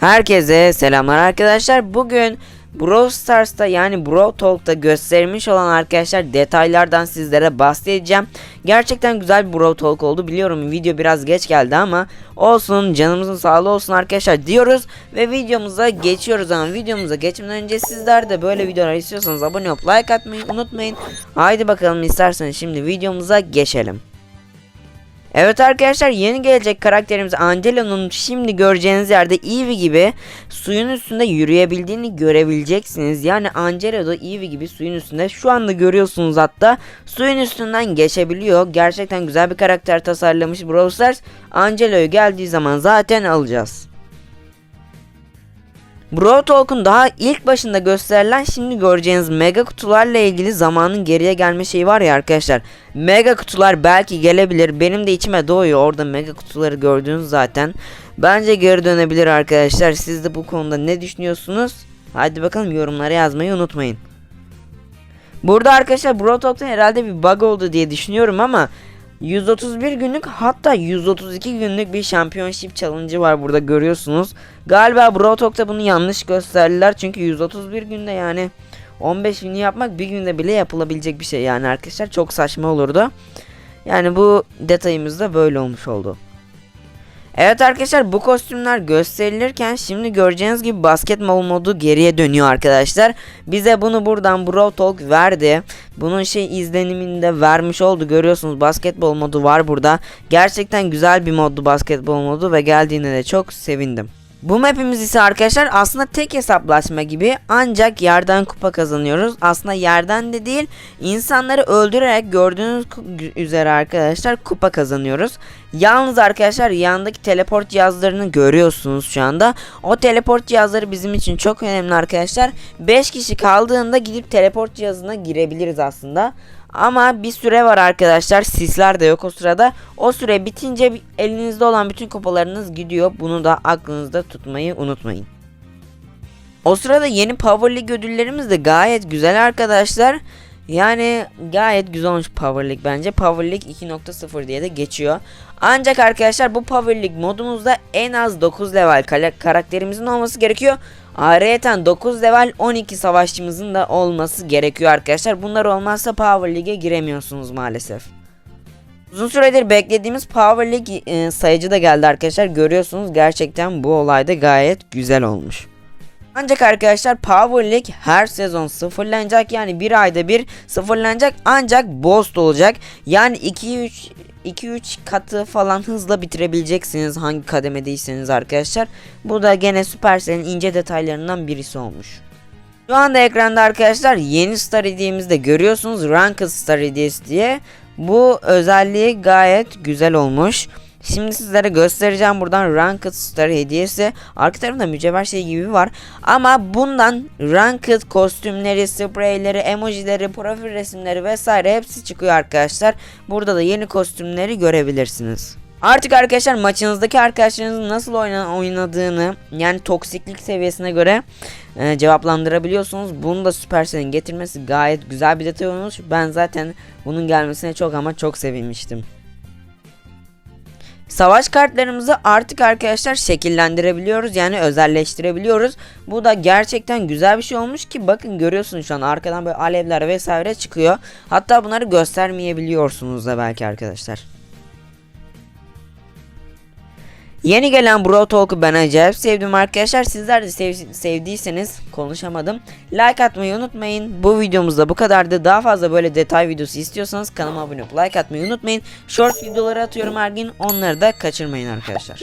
Herkese selamlar arkadaşlar. Bugün Brawl Stars'ta yani Brawl Talk'ta göstermiş olan arkadaşlar detaylardan sizlere bahsedeceğim. Gerçekten güzel bir Brawl Talk oldu. Biliyorum video biraz geç geldi ama olsun canımızın sağlığı olsun arkadaşlar diyoruz. Ve videomuza geçiyoruz ama videomuza geçmeden önce sizler de böyle videolar istiyorsanız abone olup like atmayı unutmayın. Haydi bakalım isterseniz şimdi videomuza geçelim. Evet arkadaşlar yeni gelecek karakterimiz Angelo'nun şimdi göreceğiniz yerde Eevee gibi suyun üstünde yürüyebildiğini görebileceksiniz. Yani Angelo da Eevee gibi suyun üstünde şu anda görüyorsunuz hatta suyun üstünden geçebiliyor. Gerçekten güzel bir karakter tasarlamış Brawl Stars. Angelo'yu geldiği zaman zaten alacağız. Brawl Talk'un daha ilk başında gösterilen şimdi göreceğiniz mega kutularla ilgili zamanın geriye gelme şeyi var ya arkadaşlar. Mega kutular belki gelebilir. Benim de içime doğuyor orada mega kutuları gördüğünüz zaten. Bence geri dönebilir arkadaşlar. Siz de bu konuda ne düşünüyorsunuz? Hadi bakalım yorumlara yazmayı unutmayın. Burada arkadaşlar Brawl Talk'ta herhalde bir bug oldu diye düşünüyorum ama 131 günlük hatta 132 günlük bir Championship Challenge'ı var burada görüyorsunuz. Galiba Brawl bunu yanlış gösterdiler çünkü 131 günde yani 15 günü yapmak bir günde bile yapılabilecek bir şey yani arkadaşlar çok saçma olurdu. Yani bu detayımız da böyle olmuş oldu. Evet arkadaşlar bu kostümler gösterilirken şimdi göreceğiniz gibi basketbol modu geriye dönüyor arkadaşlar. Bize bunu buradan Brawl Talk verdi. Bunun şey izlenimini de vermiş oldu. Görüyorsunuz basketbol modu var burada. Gerçekten güzel bir moddu basketbol modu ve geldiğine de çok sevindim. Bu mapimiz ise arkadaşlar aslında tek hesaplaşma gibi ancak yerden kupa kazanıyoruz. Aslında yerden de değil insanları öldürerek gördüğünüz üzere arkadaşlar kupa kazanıyoruz. Yalnız arkadaşlar yandaki teleport cihazlarını görüyorsunuz şu anda. O teleport cihazları bizim için çok önemli arkadaşlar. 5 kişi kaldığında gidip teleport cihazına girebiliriz aslında. Ama bir süre var arkadaşlar. Sisler de yok o sırada. O süre bitince elinizde olan bütün kupalarınız gidiyor. Bunu da aklınızda tutmayı unutmayın. O sırada yeni Power League ödüllerimiz de gayet güzel arkadaşlar. Yani gayet güzel olmuş Power League bence. Power League 2.0 diye de geçiyor. Ancak arkadaşlar bu Power League modumuzda en az 9 level karakterimizin olması gerekiyor. Ayrıca 9 level 12 savaşçımızın da olması gerekiyor arkadaşlar. Bunlar olmazsa Power League'e giremiyorsunuz maalesef. Uzun süredir beklediğimiz Power League e, sayıcı da geldi arkadaşlar. Görüyorsunuz gerçekten bu olayda gayet güzel olmuş. Ancak arkadaşlar Power League her sezon sıfırlanacak yani bir ayda bir sıfırlanacak ancak Boost olacak. Yani 2-3 2-3 katı falan hızla bitirebileceksiniz hangi kademedeyseniz arkadaşlar. Bu da gene Supercell'in ince detaylarından birisi olmuş. Şu anda ekranda arkadaşlar yeni Star hediyemizde görüyorsunuz Ranked Star diye. Bu özelliği gayet güzel olmuş. Şimdi sizlere göstereceğim buradan Ranked Star hediyesi. Arka tarafında mücevher şey gibi var. Ama bundan Ranked kostümleri, spreyleri, emojileri, profil resimleri vesaire hepsi çıkıyor arkadaşlar. Burada da yeni kostümleri görebilirsiniz. Artık arkadaşlar maçınızdaki arkadaşlarınızın nasıl oynadığını yani toksiklik seviyesine göre e, cevaplandırabiliyorsunuz. Bunu da Supercell'in getirmesi gayet güzel bir detay olmuş. Ben zaten bunun gelmesine çok ama çok sevinmiştim. Savaş kartlarımızı artık arkadaşlar şekillendirebiliyoruz yani özelleştirebiliyoruz. Bu da gerçekten güzel bir şey olmuş ki bakın görüyorsunuz şu an arkadan böyle alevler vesaire çıkıyor. Hatta bunları göstermeyebiliyorsunuz da belki arkadaşlar. Yeni gelen Bro Talk'u ben acayip sevdim arkadaşlar. Sizler de sev sevdiyseniz konuşamadım. Like atmayı unutmayın. Bu videomuzda bu kadardı. Daha fazla böyle detay videosu istiyorsanız kanalıma abone olup like atmayı unutmayın. Short videoları atıyorum her gün. Onları da kaçırmayın arkadaşlar.